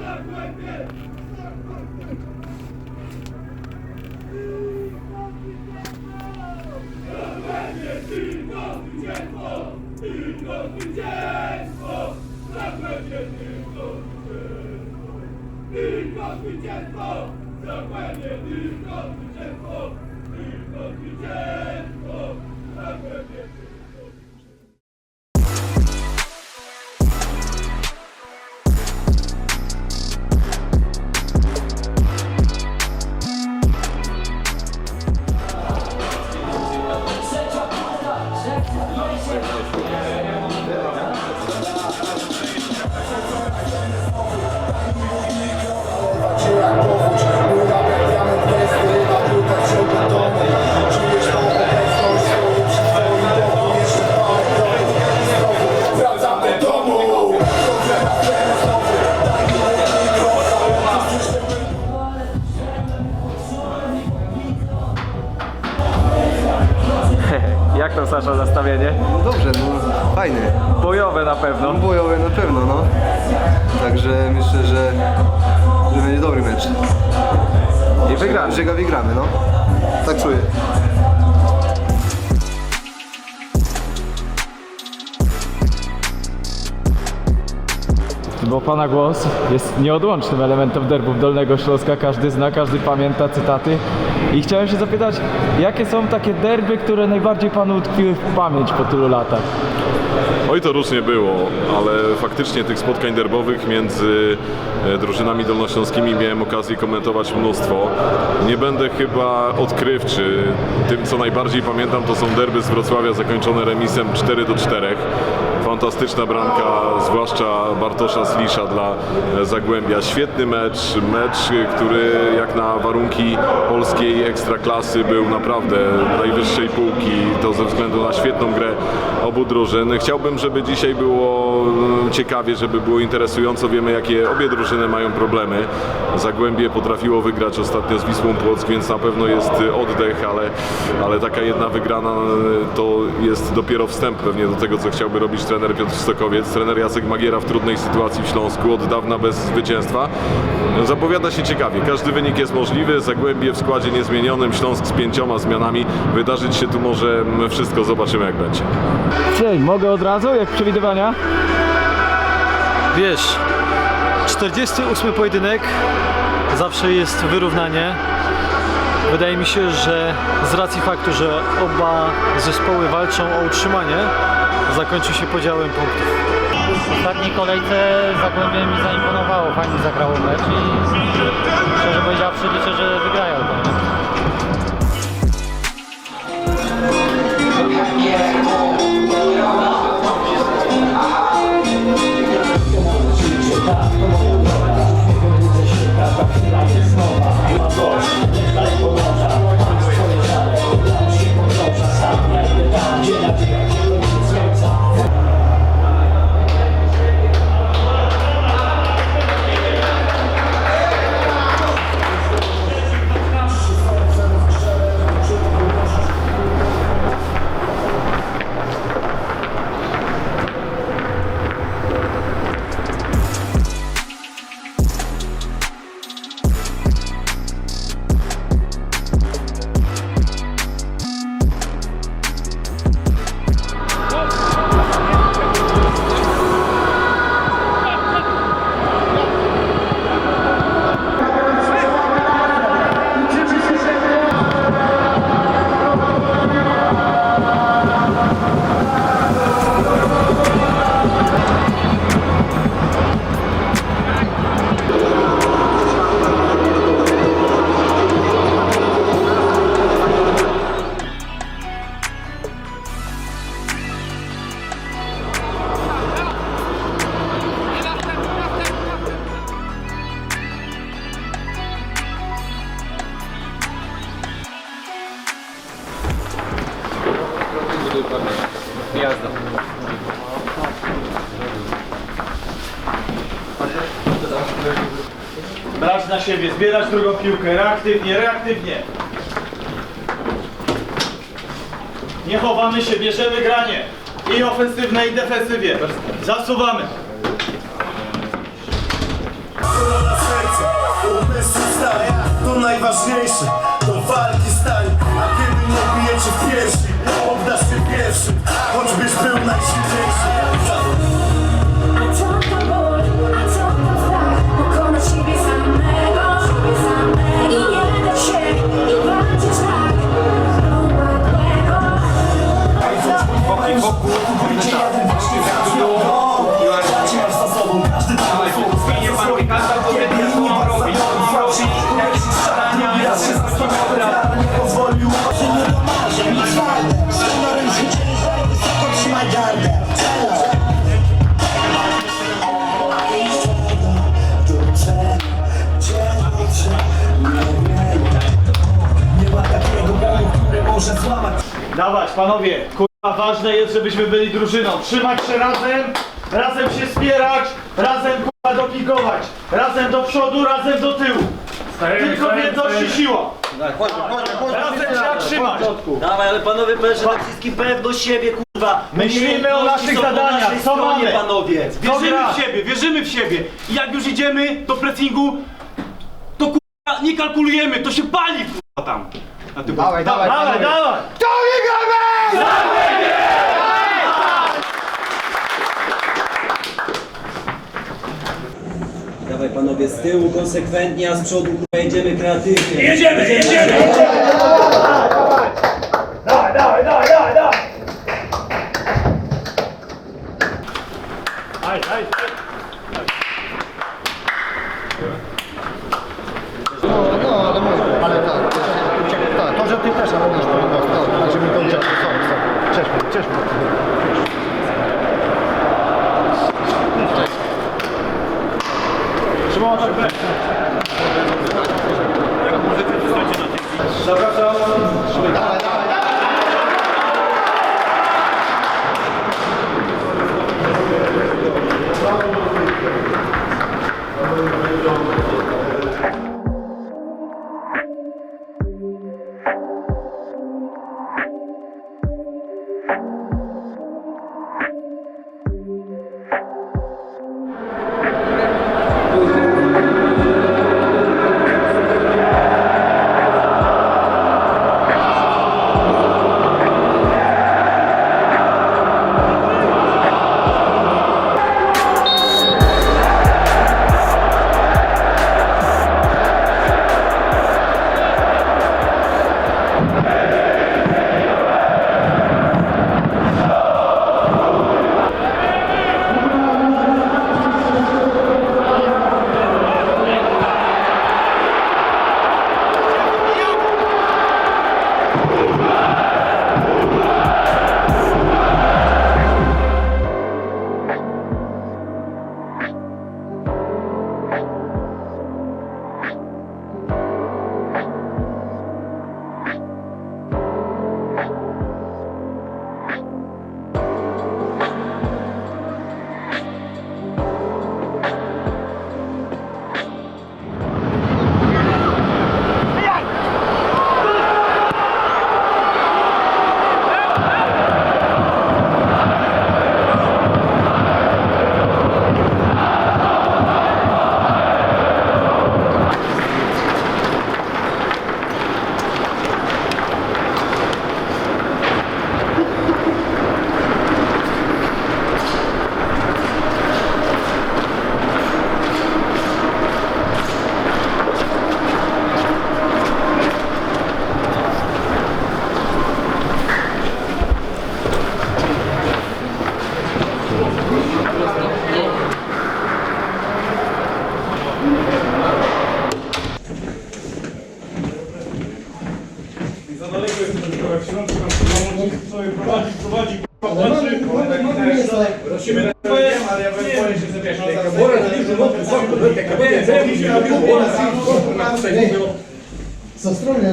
Zagłębie tylko zwycięstwo! Tylko zwycięstwo! I wygramy. Że go wygramy, no. Tak czuję. Bo Pana głos jest nieodłącznym elementem derbów Dolnego Śląska. Każdy zna, każdy pamięta cytaty. I chciałem się zapytać, jakie są takie derby, które najbardziej Panu utkwiły w pamięć po tylu latach? Oj, to różnie było, ale faktycznie tych spotkań derbowych między e, drużynami dolnośląskimi miałem okazję komentować mnóstwo. Nie będę chyba odkrywczy. Tym, co najbardziej pamiętam, to są derby z Wrocławia zakończone remisem 4 do 4. Fantastyczna bramka, zwłaszcza Bartosza Slisza dla Zagłębia. Świetny mecz, mecz, który jak na warunki polskiej ekstraklasy był naprawdę najwyższej półki. To ze względu na świetną grę obu drużyn. Chciałbym, żeby dzisiaj było ciekawie, żeby było interesująco. Wiemy, jakie obie drużyny mają problemy. Zagłębie potrafiło wygrać ostatnio z Wisłą Płock, więc na pewno jest oddech, ale, ale taka jedna wygrana e, to jest dopiero wstęp pewnie do tego, co chciałby robić trener Piotr Stokowiec. Trener Jacek Magiera w trudnej sytuacji w Śląsku, od dawna bez zwycięstwa. Zapowiada się ciekawie. Każdy wynik jest możliwy. Zagłębie w składzie niezmienionym, Śląsk z pięcioma zmianami. Wydarzyć się tu może wszystko. Zobaczymy, jak będzie. Czyli mogę od razu, jak przewidywania? Wiesz, 48 pojedynek, zawsze jest wyrównanie. Wydaje mi się, że z racji faktu, że oba zespoły walczą o utrzymanie, zakończy się podziałem punktów. W ostatniej kolejce Zagłębie mi zaimponowało, fajnie zagrało mecz i szczerze powiedziawszy liczę, że wygrają. Nie? Brać zbierać drugą piłkę, reaktywnie, reaktywnie. Nie chowamy się, bierzemy granie. I ofensywne, i defensywnie. Zasuwamy. to najważniejsze Do walki stań, a kiedy nie bijecie w piersi Oddasz się pierwszy, choćbyś był najsilniejszy Panowie, kurwa, ważne jest, żebyśmy byli drużyną. Trzymać się razem, razem się wspierać, razem kurwa dopingować. Razem do przodu, razem do tyłu. Tylko w jedności siła. Razem trzeba trzymać. Dawaj, ale panowie, przede wszystkim pewność siebie, kurwa. Myślimy o naszych Są po zadaniach, naszej co stronie, mamy? panowie. Wierzymy Wierzymy w siebie, wierzymy w siebie. I jak już idziemy do pressingu, to kurwa nie kalkulujemy, to się pali kurwa tam. Na tył. Dawaj, dawaj, dawaj. Dawaj panowie, z tyłu konsekwentnie, a z przodu kurwa jedziemy kreatywnie. Jedziemy, jedziemy! Dawaj, dawaj, dawaj, dawaj,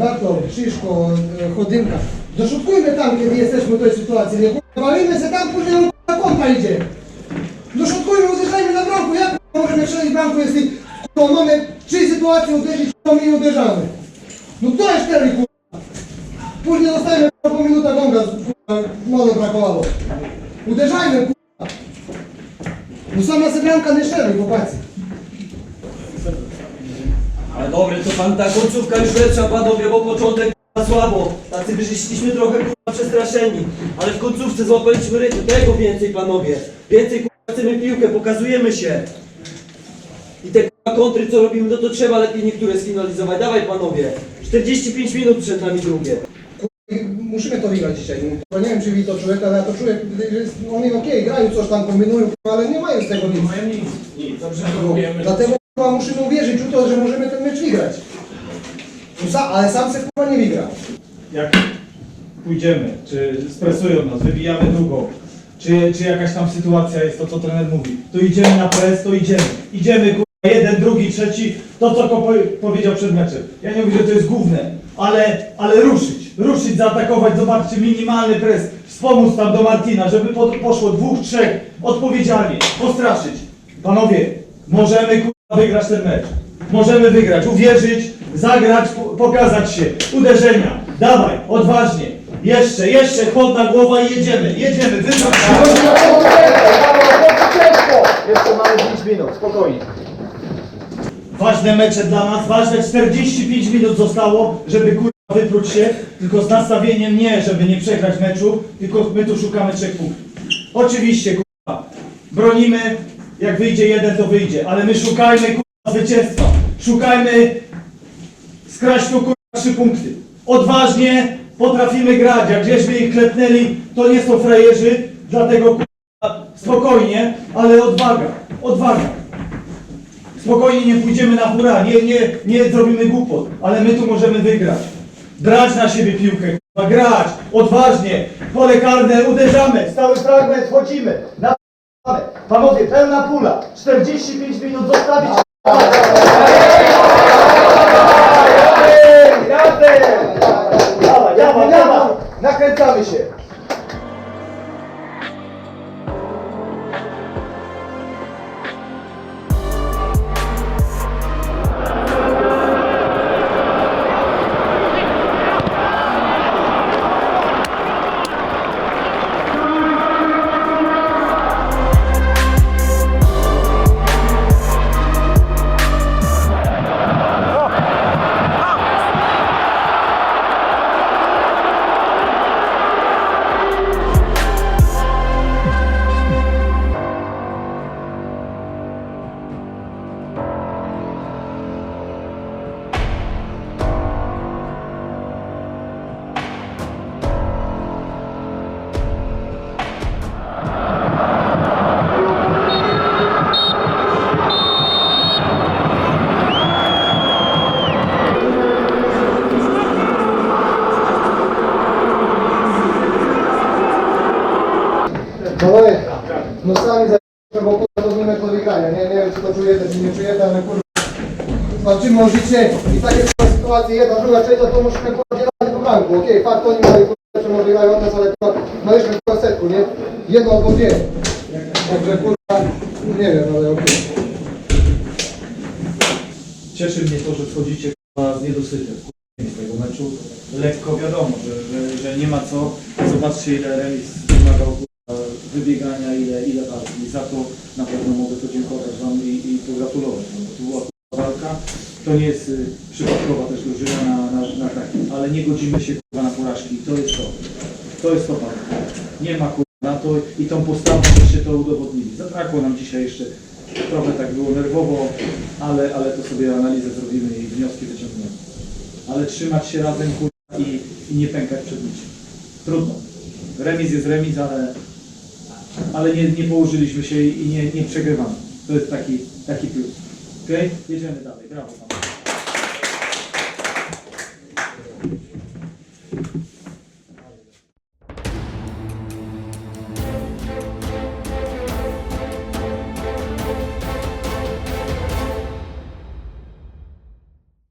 E, uderzajmy na bramku. Jak kurwa, możemy strzelić bramku, jeśli kurwa, mamy trzy sytuacje uderzyć kurwa, i uderzamy? No to jest cztery kurwa. Później dostajemy kurwa, po minuta gonga, kurwa, mało brakowało. Uderzajmy kurwa. No sama se bramka nie strzeli, chłopacy. Ale dobre, to pan ta końcówka już lepsza, panowie, bo początek słabo. Tacy wyszliśmy trochę k***a, przestraszeni. Ale w końcówce złapaliśmy rytm. Tego więcej, panowie. Więcej k***a, chcemy piłkę, pokazujemy się. I te k***a, kontry, co robimy, no to trzeba lepiej niektóre sfinalizować. Dawaj, panowie. 45 minut przed nami drugie. Musimy to wygrać dzisiaj. No, nie wiem, czy widzi to człowiek, ale ja to czuję, że jest, oni okej, grają coś tam, kombinują, ale nie mają z tego nic. No, dlatego chyba musimy uwierzyć w to, że możemy ten mecz wygrać. Ale sam se chyba nie wygra. Jak pójdziemy, czy stresują nas, wybijamy długo, czy, czy jakaś tam sytuacja jest to, co trener mówi, to idziemy na pres, to idziemy. Idziemy, kurwa, jeden, drugi, trzeci, To, co ko- powiedział przed meczem. Ja nie mówię, że to jest główne, ale, ale ruszyć. Ruszyć, zaatakować, zobaczcie, minimalny pres. Wspomóc tam do Martina, żeby po, poszło dwóch, trzech, odpowiedzialnie, postraszyć. Panowie, możemy kurwa wygrać ten mecz. Możemy wygrać, uwierzyć, zagrać, pokazać się. Uderzenia. Dawaj, odważnie. Jeszcze, jeszcze, chłodna głowa i jedziemy, jedziemy, wygrać. Jeszcze mamy 5 minut, spokojnie. Ważne mecze dla nas, ważne 45 minut zostało, żeby kurwa wypróć się, tylko z nastawieniem nie, żeby nie przegrać meczu, tylko my tu szukamy trzech punktów. Oczywiście kurwa, bronimy, jak wyjdzie jeden to wyjdzie, ale my szukajmy kurwa zwycięstwa, szukajmy skraść tu trzy punkty. Odważnie potrafimy grać, jak gdzieśmy ich klepnęli, to nie są frajerzy, dlatego spokojnie, ale odwaga, odwaga. Spokojnie nie pójdziemy na hura, nie, nie, nie zrobimy głupot, ale my tu możemy wygrać. Brać na siebie piłkę, grać, odważnie, pole karne, uderzamy, stały fragment, wchodzimy, na Panowie, pełna pula, 45 minut zostawić. Michel? Się. Panowie, no sami za bo do wygrania. Nie, nie wiem czy to czujecie, czy nie czujecie, ale kurwa walczymy o życie i takie kurwa sytuacje, jedna, druga, trzecia, to musimy kurwa dzielać po bramku. Okej, fakt oni mają kurwa, może wygrają od nas, ale kurwa maliśmy kurwa setku, nie? Jedno albo dwie. Także kurwa, nie wiem, ale okej. Cieszy mnie to, że wchodzicie kurwa, z niedosytem z tego meczu. Lekko wiadomo, że, że, że nie ma co. Zobaczcie ile remis wymagał wybiegania, ile, ile walki. I za to na pewno mogę podziękować Wam i, i pogratulować. No, bo to była walka. To nie jest y, przypadkowa też drużyna na, na, na ale nie godzimy się kurwa, na porażki. I to jest to. To jest to pan. Nie ma kurwa na to i tą postawą żeście to udowodnili. Zabrakło nam dzisiaj jeszcze trochę tak było nerwowo, ale, ale to sobie analizę zrobimy i wnioski wyciągniemy. Ale trzymać się razem kurwa i, i nie pękać przed niczym. Trudno. Remis jest remis, ale, ale nie, nie położyliśmy się i nie, nie przegrywamy. To jest taki, taki plus. Ok? Jedziemy dalej. Brawo Panu.